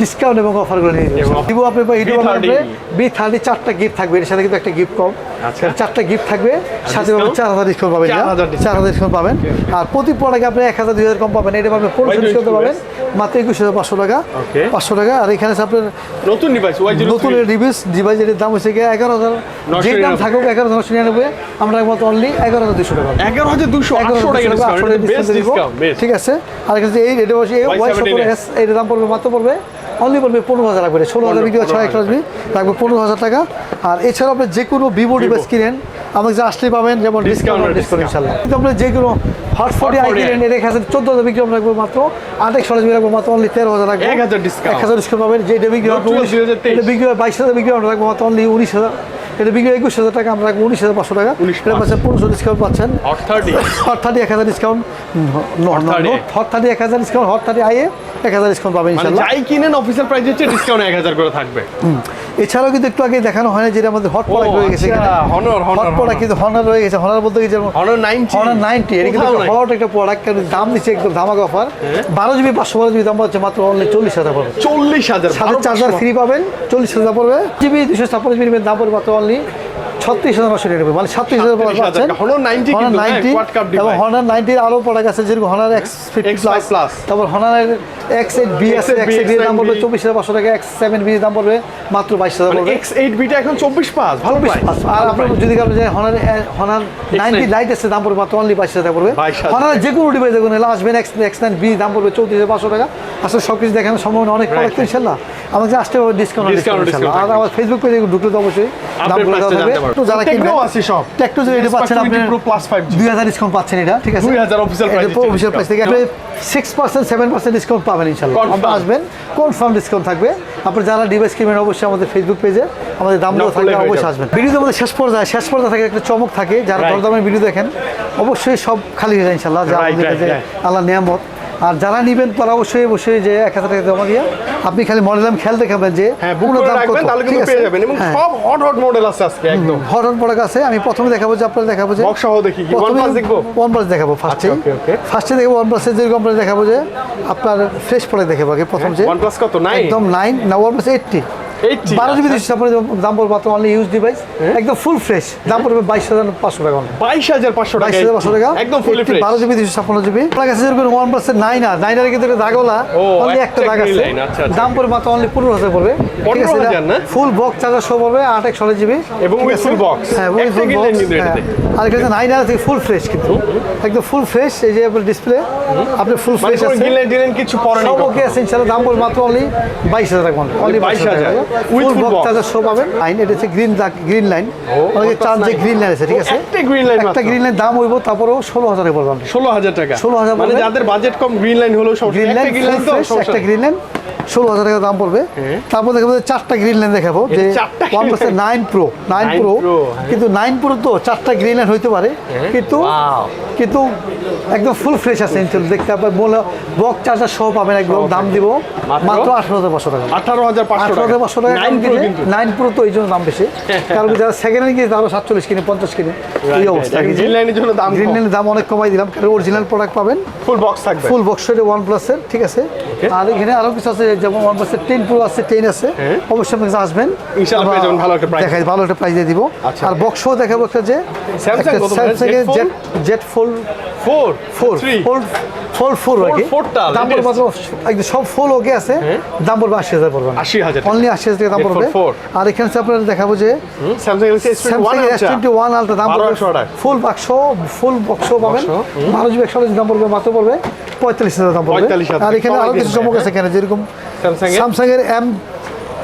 ডিসকাউন্ট এবং অফারগুলো নিয়ে দিব আপনি ইউটিউব B30 বি থার্টি চারটা গিফট থাকবে এর সাথে কিন্তু একটা গিফট কম। আচ্ছা। চারটা গিফট থাকবে সাথে পাবেন? চার হাজার ডিসকাউন্ট পাবেন 4,000 চার হাজার ডিসকাউন্ট পাবেন। আর প্রতি প্রোডাক্টে আপনি এক হাজার দুই হাজার কম পাবেন। এটা পাবেন পনেরোশো Y22 ডিসকাউন্ট পাবেন মাত্র একুশ হাজার পাঁচশো টাকা. পাঁচশো টাকা। আর এখানে আপনার নতুন ডিভাইস নতুন ডিভাইস ডিভাইস এর দাম হচ্ছে গিয়ে এগারো হাজার। যে দাম। থাকুক এগারো হাজার নশো নিরানব্বই। আমরা একমাত্র অনলি এগারো হাজার দুশো টাকা এগারো হাজার দুশো ঠিক আছে। আর এখানে এই এটা বসে এই ওয়াই সত্তর Y17 এস এর দাম পড়বে মাত্র পড়বে অনলি বলবে পনেরো হাজার লাগবে ষোলো হাজার ভিডিও ছয় একটা আসবে রাখবে পনেরো হাজার টাকা। আর এছাড়া আপনি যে কোনো ভিভো ডিভাইস কিনেন আমাকে যে আসলে পাবেন যেমন ডিসকাউন্ট ডিসকাউন্ট। ইনশাল্লাহ। কিন্তু আপনি যে কোনো হটফোর্টি আই Hot 40i কিনেন এর এক হাজার চোদ্দ হাজার বিক্রম লাগবে রাখব মাত্র আটেক সরাজ রাখব মাত্র অনলি তেরো হাজার রাখব 1000 এক হাজার ডিসকাউন্ট পাবেন যে বিক্রি হবে Note 12 উনিশ- 2023 এটা বিক্রি হবে বাইশ হাজার বিক্রি লাগবে রাখব মাত্র অনলি উনিশ হাজার। এটা বিক্রি একুশ হাজার টাকা আমরা রাখব উনিশ হাজার পাঁচশো টাকা। 19 এটা পাচ্ছেন পনেরোশো ডিসকাউন্ট পাচ্ছেন। হট থার্টি এক হাজার ডিসকাউন্ট Hot 30 হট থার্টি এক হাজার ডিসকাউন্ট হট থার্টি আইয়ে এক হাজার ডিসকাউন্ট পাবেন মানে ইনশাল্লাহ। যাই কিনেন অফিসিয়াল প্রাইস হচ্ছে ডিসকাউন্ট এক হাজার করে থাকবে। এছাড়াও কিন্তু একটু আগে দেখানো হয় না যেটা আমাদের হট প্রোডাক্ট রয়ে গেছে আচ্ছা, হট প্রোডাক্ট কিন্তু হনার রয়ে গেছে। হনার বলতে কি যেমন Honor 90 নাইনটি এটা কিন্তু হট একটা প্রোডাক্ট কিন্তু দাম দিচ্ছে একদম ধামাক অফার বারো জিবি পাঁচশো বারো জিবি দাম পাচ্ছে মাত্র অনলি চল্লিশ হাজার পড়বে। চল্লিশ হাজার সাথে চার্জার ফ্রি পাবেন চল্লিশ হাজার পড়বে। জিবি দুশো ছাপ্পান্ন জিবি দাম পড়বে মাত্র অনলি ছত্রিশ হাজার নশো নিরানব্বই। মানে সাতত্রিশ হাজার 36,000 পাচ্ছেন? Honor 90 কিন্তু, হ্যাঁ, নাইনটি এবং। হনার নাইনটির আরও প্রোডাক্ট আছে যেরকম honours x fifty X5 plus. তারপর হনারের এক্স এইট বি আছে এক্স এইট দাম পড়বে চব্বিশ হাজার পাঁচশো টাকা এক্স সেভেন বি দাম পড়বে মাত্র বাইশ হাজার মানে পড়বে। এক্স এইট বিটা এখন চব্বিশ পাস ভালো price, আর আপনার যদি আপনি যে হনার হনার নাইনটি লাইট আছে দাম পড়বে মাত্র অনলি বাইশ হাজার পড়বে। হনার যে কোনো ডিভাইস দেখুন আসবেন এক্স এক্স নাইন বি দাম পড়বে চৌত্রিশ হাজার পাঁচশো টাকা। আসলে সব কিছু দেখানো সম্ভব অনেক প্রোডাক্ট ইনশাল্লাহ। আমাকে আসতে হবে ডিসকাউন্ট আর আমার ফেসবুক পেজে ঢুকলে তো অবশ্যই দাম দেওয়া। তো যারা কিনবেন Tecno আছে সব। টেকটো যে এটা পাচ্ছেন আপনি Pro Plus 5G দুই হাজার ডিসকাউন্ট পাচ্ছেন এটা ঠিক আছে? 2000 official price দিচ্ছে। অফিসিয়াল প্রাইস থেকে আপনি six percent seven percent discount পাবেন। ইনশাল্লাহ Confirm। আপনি আসবেন কনফার্ম ডিসকাউন্ট থাকবে আপনার যারা ডিভাইস কিনবেন অবশ্যই আমাদের ফেসবুক পেজে আমাদের দামগুলো থাকবে অবশ্যই আসবেন ভিডিওতে আমাদের শেষ পর্যায়ে শেষ পর্যায়ে থাকে একটা চমক থাকে যারা. দরদামের ভিডিও দেখেন অবশ্যই সব খালি হয়ে যায় ইনশাল্লাহ যা. আল্লাহ নিয়ামত আর যারা নিবেন তারা অবশ্যই অবশ্যই যে এক হাজার টাকা জমা দিয়ে আপনি খালি মডেলাম খেয়াল দেখাবেন যে। সব হট হট মডেল আছে আজকে একদম হট হট প্রোডাক্ট আছে আমি প্রথমে দেখাবো যে আপনারা দেখাবো যে সহ দেখি? দেখব? ফার্স্টে আচ্ছা. ফার্স্টে দেখব OnePlus-এর যেরকম আপনারা দেখাবো যে আপনার ফ্রেশ প্রোডাক্ট দেখাবো আগে প্রথম যে OnePlus কত? Nine? একদম নাইন না OnePlus এইটটি 80 বারো জিবি। দুশো দাম পড়বে মাত্র অনলি ইউজ ডিভাইস একদম ফুল ফ্রেশ দাম পড়বে বাইশ হাজার পাঁচশো টাকা বাইশ হাজার পাঁচশো বাইশ হাজার পাঁচশো টাকা। একদম ফুলি ফ্রেশ বারো জিবি দুশো ছাপ্পান্ন জিবি আপনার কাছে যেরকম ওয়ান প্লাসের নাইন আর নাইন আর কিন্তু দাগলা। অনলি একটা দাগ আছে। আচ্ছা, আচ্ছা। দাম পড়বে মাত্র অনলি পনেরো হাজার পড়বে। 15,000 না? ফুল বক্স চার্জার শো পড়বে আট এক ষোলো জিবি। এবং হ্যাঁ ফুল এটাতে। আর এখানে নাইন আর ফুল ফ্রেশ কিন্তু। একদম ফুল ফ্রেশ এই যে আপনার ডিসপ্লে আপনি ফুল মানে ফ্রেশ আছে। কিছু পরে ওকে আছে ইনশাআল্লাহ দাম পড়বে মাত্র অনলি বাইশ হাজার টাকা অনলি বাইশ 22,000 হাজার। Box box। চার্জার শো পাবেন। লাইন এটা হচ্ছে গ্রিন গ্রিন লাইন অনেকে চান যে। গ্রিন লাইন আছে ঠিক আছে? একটা গ্রিন লাইন একটা গ্রিন লাইন দাম হইব তারপরেও ষোলো হাজারে পড়বে ষোলো হাজার টাকা। 16,000 মানে যাদের বাজেট কম গ্রিন লাইন হলেও গ্রিন লাইন গ্রিন লাইন তো একটা গ্রিন লাইন ষোলো হাজার টাকা দাম পড়বে। তারপর দেখাবো চারটা গ্রিন লাইন দেখাবো যে one plus nine pro nine pro হ্যাঁ। কিন্তু নাইন প্রো তো চারটা গ্রিন লাইন হইতে পারে কিন্তু কিন্তু একদম ফুল ফ্রেশ আছে ইনশাল দেখতে আপনার বলে বক চার্জার সহ পাবেন একদম দাম দিব মাত্র? আঠারো হাজার পাঁচশো টাকা। আঠারো হাজার আঠারো হাজার পাঁচশো টাকা নাইন প্রো নাইন প্রো তো এই জন্য দাম বেশি। কারণ যারা সেকেন্ড হ্যান্ড কিনে তারও সাতচল্লিশ কিনে পঞ্চাশ কিনে। এই অবস্থা। Line এর জন্য দাম গ্রিন লাইনের দাম অনেক কমাই দিলাম। কারণ অরিজিনাল প্রোডাক্ট পাবেন। ফুল বক্স থাকবে। ফুল বক্স ওয়ান প্লাসের ঠিক আছে? আর এখানে আরও কিছু আছে যেমন ওয়ান প্লাসের টেন প্রো আছে টেন আছে হ্যাঁ। অবশ্যই আপনি আসবেন ভালো একটা। দেখাই ভালো একটা প্রাইস দিয়ে দিব আচ্ছা। আর বক্সও দেখাবো একটা যে? স্যামসাং এর Z Z fold four four three fold full full Full okay. দাম পড়বে মাত্র একদম সব ফুল ওকে আছে। দাম পড়বে আশি হাজার পড়বে 80,000 টাকা। অনলি আশি হাজার দাম পড়বে। আর এখানে আপনারা দেখাবো যে Samsung S twenty one ultra. দাম পড়বে। ফুল বাক্স ফুল বক্স পাবেন। বারো জিবি একশো দাম পড়বে মাত্র পড়বে পঁয়তাল্লিশ হাজার দাম পড়বে। আর এখানে আরও কিছু চমক আছে এখানে যেরকম স্যামসাং এর? এম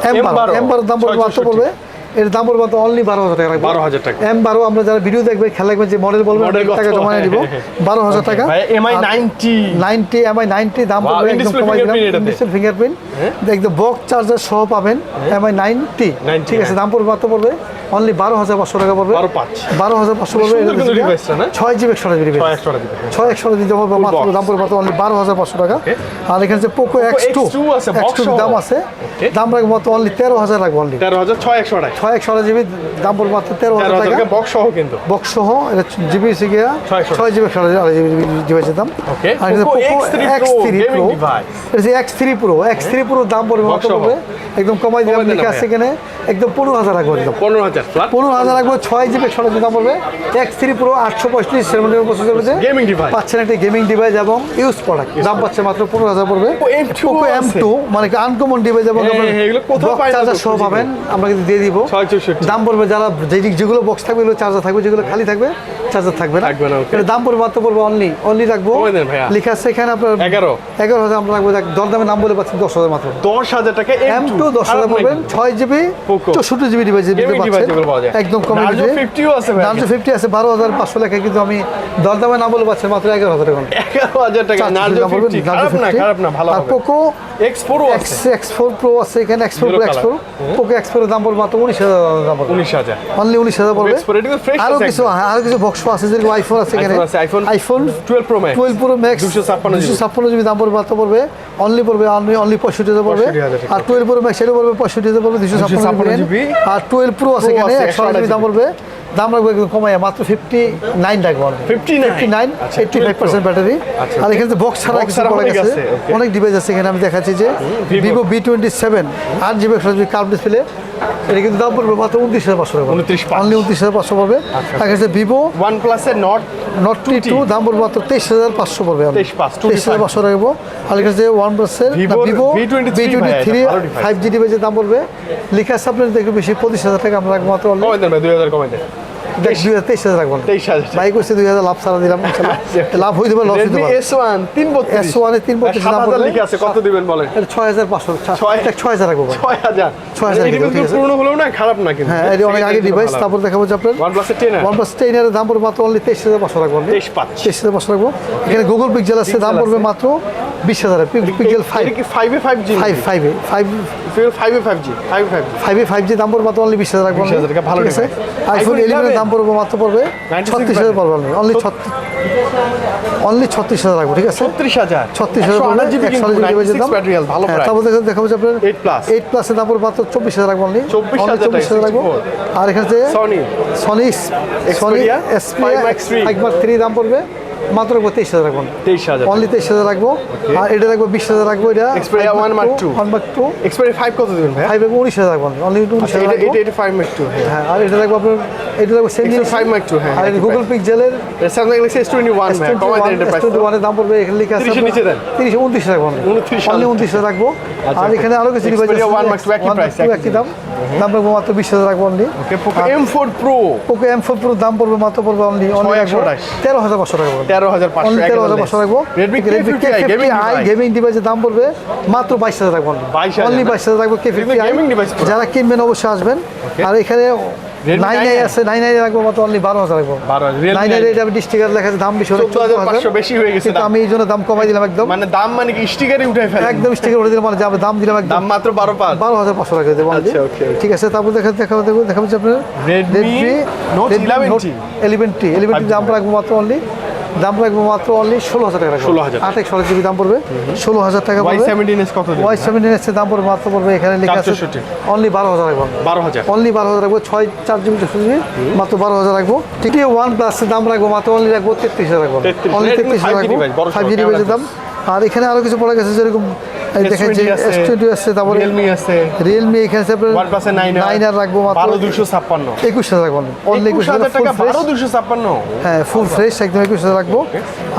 এম বারো। এম বারোর দাম পড়বে মাত্র পড়বে। এর দাম পড়বে অনলি বারো হাজার টাকা 12,000 টাকা। এম বারো আমরা যারা ভিডিও দেখবে খেলা দেখবে যে মডেল বলবেন টাকা জমা দিব। হ্যাঁ, বারো হাজার টাকা। Mi ninety ninety Mi ninety দাম Wow, পড়বে একদম কমাই দিলাম। ডিজিটাল ফিঙ্গারপ্রিন্ট একদম বক্স চার্জার সহ পাবেন এমআই নাইনটি ঠিক আছে হ্যাঁ। দাম পড়বে মাত্র পড়বে? অনলি বারো হাজার পাঁচশো টাকা পড়বে। বারো হাজার পাঁচশো পড়বে? ছয় জিবি একশো জিবি ছয় একশো টাকা দিবে ছয় একশো দিতে হবে মাত্র দাম পড়বে মাত্র অনলি বারো হাজার পাঁচশো টাকা। আর এখানে যে পোকো এক্স টু X2 আছে, box এক্স টু দাম আছে। দাম রাখব মাত্র অনলি তেরো হাজার রাখব অনলি তেরো হাজার ছয় একশো টাকা ছয় একশো জিবি দাম পড়বে মাত্র তেরো হাজার টাকা। টাকা বক্স সহ কিন্তু। বক্স সহ এটা জিবি হচ্ছে গিয়া ছয় জিবি একশো আড়াই জিবি ডিভাইসের দাম। আর এটা Poco Poco X3 X3 Pro gaming Pro device. এটা হচ্ছে X three pro X three pro দাম পড়বে মাত্র একদম কমাই দিলাম লিখে আছে এখানে একদম পনেরো হাজার রাখব একদম। পনেরো হাজার। ফ্ল্যাট পনেরো হাজার রাখব ছয় জিবি একশো আঠাশ দাম পড়বে। এক্স থ্রি প্রো আটশো পঁয়ত্রিশ সেভেন্টির প্রসেসর রয়েছে। Gaming device। পাচ্ছেন একটা গেমিং ডিভাইস এবং ইউজ প্রোডাক্ট দাম পাচ্ছে মাত্র পনেরো হাজার পড়বে। পোকো এম টু মানে আনকমন ডিভাইস এবং হ্যাঁ, এগুলো কোথাও পাই না চার্জার সহ পাবেন। আমরা কিন্তু দিয়ে দিব। দাম পড়বে যারা যেগুলো বক্স থাকবে এগুলো চার্জার থাকবে যেগুলো খালি থাকবে চার্জার থাকবে না. এটা দাম পড়বে মাত্র পড়বে অনলি অনলি রাখব। লেখা আছে এখানে আপনার এগারো। এগারো হাজার আমরা রাখব। দেখ, দরদামে নাম বলে পাচ্ছি দশ হাজার মাত্র। দশ হাজার টাকা এম টু দশ হাজার পড়বেন ছয় জিবি। চৌষট্টি জিবি ডিভাইস পাচ্ছেন। যেগুলো পাওয়া যায়। একদম কমে Narzo 50 আছে ভাই। নার্জো ফিফটি আছে বারো হাজার পাঁচশো লেখা কিন্তু আমি দরদামে নাম বলে পাচ্ছেন মাত্র এগারো হাজার টাকা এগারো হাজার টাকা। নার্জো ফিফটি খারাপ না খারাপ না ভালো আর হবে। পোকো আছে। আছে এখানে দাম পড়বে মাত্র উনিশ হাজার দাম পড়বে উনিশ হাজার। অনলি উনিশ হাজার পড়বে X4 এটা কিন্তু আরও আছে কিছু আরও কিছু বক্স আছে যেরকম আইফোন আছে এখানে। IPhone twelve pro max twelve pro max 256 দুশো ছাপ্পান্ন জিবি দাম পড়বে মাত্র পড়বে অনলি পড়বে অনলি অনলি পঁয়ষট্টি হাজার পড়বে আর পড়বে পঁয়ষট্টি হাজার পড়বে 256 জিবি আর আছে এখানে একশো দাম 128 পড়বে। দাম রাখবে একদম কমায় মাত্র ফিফটি নাইন 59 ফিফটি নাইন আচ্ছা, এইটটি ফাইভ পার্সেন্ট ব্যাটারি আচ্ছা, আর এখানে বক্স ছাড়া কিছু প্রোডাক্ট অনেক আছে অনেক ডিভাইস আছে। এখানে আমি দেখাচ্ছি যে ভিভো বি টোয়েন্টি সেভেন আট জিবি কার্ভ ডিসপ্লে এটা কিন্তু দাম পড়বে মাত্র উনত্রিশ হাজার পাঁচশো টাকা। উনত্রিশ অনলি উনত্রিশ হাজার পাঁচশো পড়বে আর কাছে ভিভো ওয়ান প্লাসের নট নট টি টু দাম পড়বে মাত্র তেইশ হাজার পাঁচশো পড়বে 23,500, তেইশ হাজার পাঁচশো রাখব আর কাছে ওয়ান প্লাসের Vivo V twenty three. Five G ডিভাইসের দাম পড়বে। লিখা আছে আপনার দেখবে বেশি পঁচিশ হাজার টাকা আমরা রাখব মাত্র দুই হাজার কমাই দেন। দেখ দুই হাজার তেইশ হাজার রাখব তেইশ হাজার। বাইক করছে দুই হাজার লাভ ছাড়া দিলাম লাভ হয়ে দেবে লস হইতে এস ওয়ান তিন বত্রিশ। S1 এ তিন বত্রিশ সাত হাজার লিখে আছে কত দিবেন বলেন? ছয় হাজার পাঁচশো ছয়- ছয় হাজার রাখব ছয় হাজার। ছয় হাজার এটা কিন্তু, কিন্তু ঠিক আছে। পুরনো হলেও না খারাপ না কিন্তু। হ্যাঁ এটা অনেক আগে ডিভাইস তারপর দেখাবো যে আপনার। ওয়ান প্লাসের টেন ওয়ান প্লাস টেনের দাম পড়বে মাত্র অনলি তেইশ হাজার পাঁচশো রাখব। তেইশ তেইশ হাজার পাঁচশো রাখব। এখানে গুগল পিক্সেল আছে দাম পড়বে মাত্র বিশ হাজার। পিক্সেল ফাইভ ফাইভে ফাইভ ফাইভ ফাইভে ফাইভ ফাইভে five G five five G ফাইভে ফাইভ জি দাম পড়বে মাত্র অনলি বিশ হাজার রাখব 20,000 টাকা, ভালো ঠিক আছে? আইফোন ইলেভেনের 11 দাম পড়বে মাত্র পড়বে 96 ছত্রিশ হাজার পড়বে অনলি ছত্রিশ অনলি ছত্রিশ হাজার রাখব ঠিক আছে? ছত্রিশ হাজার। ছত্রিশ হাজার ভালো হ্যাঁ, তারপর দেখা দেখাবো যে আপনার 8 plus। এইট প্লাসের দাম পড়বে মাত্র চব্বিশ হাজার রাখব অনলি 24,000 চব্বিশ হাজার রাখব। আর এখানে Sony Sony Xperia? Xperia 5 Mark III five Mark three দাম পড়বে। মাত্র রাখব তেইশ হাজার রাখব। তেইশ হাজার অনলি তেইশ হাজার রাখব। আর এটা রাখব বিশ হাজার রাখব এটা Xperia 1 Mark II। One Mark two Xperia five কত দিবেন ভাই ফাইভ উনিশ হাজার রাখব অনলি উনিশ আচ্ছা, হাজার এটা এটা ফাইভ মার্ক টু হ্যাঁ। আর এটা রাখব আপনার এটা রাখব সেম 5 Mark II, হ্যাঁ, আর গুগল। পিক্সেলের Samsung Galaxy S twenty one twenty ওয়ানের দাম পড়বে এখানে লিখে আছে 30 এর নিচে দেন। তিরিশ উনত্রিশ রাখব 29 অনলি উনত্রিশ রাখব। আচ্ছা, আর এখানে আরও কিছু ডিভাইস Xperia 1 Max একই price, একই একই দাম। দাম মাত্র বিশ হাজার রাখব only okay Poco M four pro Poco M four pro দাম পড়বে মাত্র পড়বে অনলি অনলি একশো। তেরো হাজার পাঁচশো টাকা তেরো হাজার অনলি তেরো হাজার পাঁচশো রাখব রেডমি কে আই গেমিং ডিভাইসের দাম পড়বে মাত্র বাইশ হাজার রাখব 22,000 অনলি বাইশ হাজার কে ফিফটি আই যারা কিনবেন অবশ্যই আসবেন। আর এখানে নাইন 9i আই আছে নাইন আই রাখব মাত্র অনলি বারো হাজার রাখব 12,000 নাইন আই এটা ডিস্ট্রিক্টের লেখা আছে দাম বেশি অনেক চোদ্দ হাজার বেশি হয়ে গেছে কিন্তু দাম। আমি এই জন্য দাম কমাই দিলাম একদম। মানে দাম মানে কি স্টিকারে উঠে ফেলে একদম স্টিকার উঠে দিলাম মানে যাবে দাম দিলাম একদম। দাম মাত্র বারো পাঁচ। বারো হাজার পাঁচশো দেবো। আচ্ছা. ঠিক আছে তারপর দেখা দেখাবো দেখব দেখাবো আপনার Note 11T eleven T eleven T দাম রাখব মাত্র অনলি দাম লাগবে মাত্র অনলি ষোলো হাজার টাকা ষোলো হাজার আট এক ষোলো জিবি দাম পড়বে। ষোলো হাজার টাকা ওয়াই সেভেন্টিন এস কত ওয়াই সেভেন্টিন এসের দাম পড়বে মাত্র পড়বে এখানে লেখা আছে অনলি বারো হাজার রাখব বারো হাজার। অনলি বারো হাজার রাখব ছয় চার জিবি চৌষট্টি জিবি মাত্র বারো হাজার রাখব। ঠিক ওয়ান প্লাসের দাম রাখব মাত্র অনলি রাখব তেত্রিশ হাজার রাখব। অনলি তেত্রিশ হাজার 5G রাখব। ফাইভ জি ডিভাইসের দাম। আর এখানে আরও কিছু প্রোডাক্ট গেছে যেরকম দেখেন যে S20 আছে, এস টোয়েন্টি আছে তারপরে Realme আছে রিয়েলমি এখানে আছে আপনার আর রাখব মাত্র বারো দুশো ছাপ্পান্ন। একুশ হাজার রাখব অনলি একুশ হাজার টাকা বারো দুশো ছাপ্পান্ন। হ্যাঁ ফুল ফ্রেশ একদম একুশ হাজার রাখব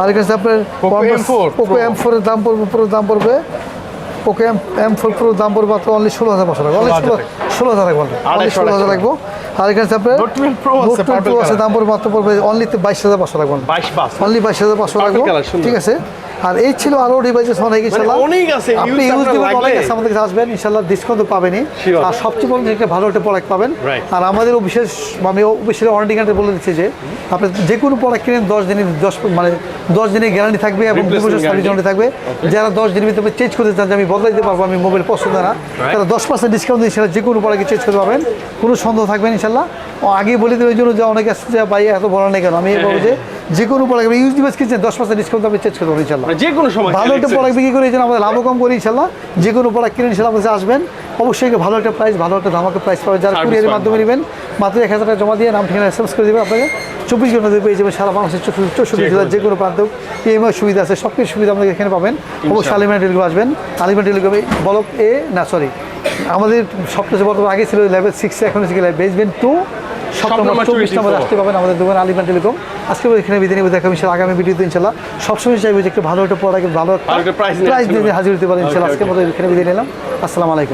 আর এখানে আপনার Poco M4 পোকো ফোরের দাম পড়বে পুরো দাম পড়বে। Poco M M four pro দাম পড়বে মাত্র অনলি ষোলো হাজার পাঁচশো টাকা। অনলি ষোলো হাজার অনলি ষোলো হাজার। রাখব। আর এখানে আপনার Note 12 Pro আছে, Note 12 purple Pro আছে color। দাম পড়বে মাত্র পড়বে অনলি বাইশ হাজার পাঁচশো পাঁচ। অনলি বাইশ হাজার পাঁচশো সুন্দর। ঠিক আছে? আর এই ছিল আরও ডিভাইসেস অনেক মানে অনেক আছে, আপনি ইউজ ডিভাইস অনেক আছে আমাদের কাছে আসবেন ইনশাল্লাহ ডিসকাউন্ট পাবেনই. আর সবচেয়ে বড় একটা ভালো একটা প্রোডাক্ট পাবেন। আর আমাদেরও বিশেষ আমি বিশেষ ওয়ারেন্টি কার্ডে বলে দিচ্ছি যে আপনি যে কোনো প্রোডাক্ট কিনেন দশ দিনের দশ মানে দশ দিনের গ্যারান্টি থাকবে এবং দু বছর সার্ভিস guarantee. থাকবে। যারা দশ দিনের ভিতরে চেঞ্জ করতে চান যে আমি বদলাই দিতে পারব আমি মোবাইল পছন্দ না তারা দশ পার্সেন্ট ডিসকাউন্ট দিয়ে ইনশাল্লাহ যে কোনো প্রোডাক্ট চেঞ্জ করতে পারবেন কোনো সন্দেহ থাকবেন না ইনশাল্লাহ ও আগেই বলে দেবে ওই জন্য যে অনেকে আসছে যে ভাই এত বড় নেই কেন? আমি এই বলব যে যে কোনো প্রোডাক্ট ইউজ ডিভাইস কিনছেন দশ পার্সেন্ট ডিসকাউন্ট আপনি চেঞ্জ পারবেন ইনশাল্লাহ মানে যে কোনো সময় ভালো একটা প্রোডাক্ট বিক্রি করে এই আমাদের লাভও কম করি ইনশাল্লাহ যে কোনো প্রোডাক্ট কিনে ইনশাল্লাহ আমাদের আসবেন। অবশ্যই ভালো একটা প্রাইস ভালো একটা ধামাকা প্রাইস পাবেন। যারা কুরিয়ারের মাধ্যমে নেবেন মাত্র এক হাজার টাকা জমা দিয়ে নাম ঠিকানা এসএমএস করে দেবে আপনাকে। চব্বিশ ঘণ্টা দিয়ে পেয়ে যাবেন সারা বাংলাদেশের চৌষট্টি জেলার যে কোনো প্রান্ত। ইএমআই সুবিধা আছে সব কিছু সুবিধা আমাদের এখানে পাবেন। অবশ্যই আলিমেন্ট টেলিকম আসবেন। আলিমেন্ট টেলিকম বলক এ না সরি আমাদের সবচেয়ে বড় আগে ছিল লেভেল সিক্স এখন হচ্ছে বেসমেন্ট টু সব নম্বর নম্বর চব্বিশ নম্বর আসতে পাবেন আমাদের দোকান আলিমান টেলিকম। আজকে এখানে বিদায় নেব দেখা ইনশাল্লাহ আগামী ভিডিওতে ইনশাল্লাহ। সবসময় চাইব যে একটু ভালো একটা প্রোডাক্ট ভালো প্রাইস দিয়ে হাজির হতে পারেন ইনশাল্লাহ। আজকে মতো এখানে বিদায় নিলাম। আসসালামু আলাইকুম।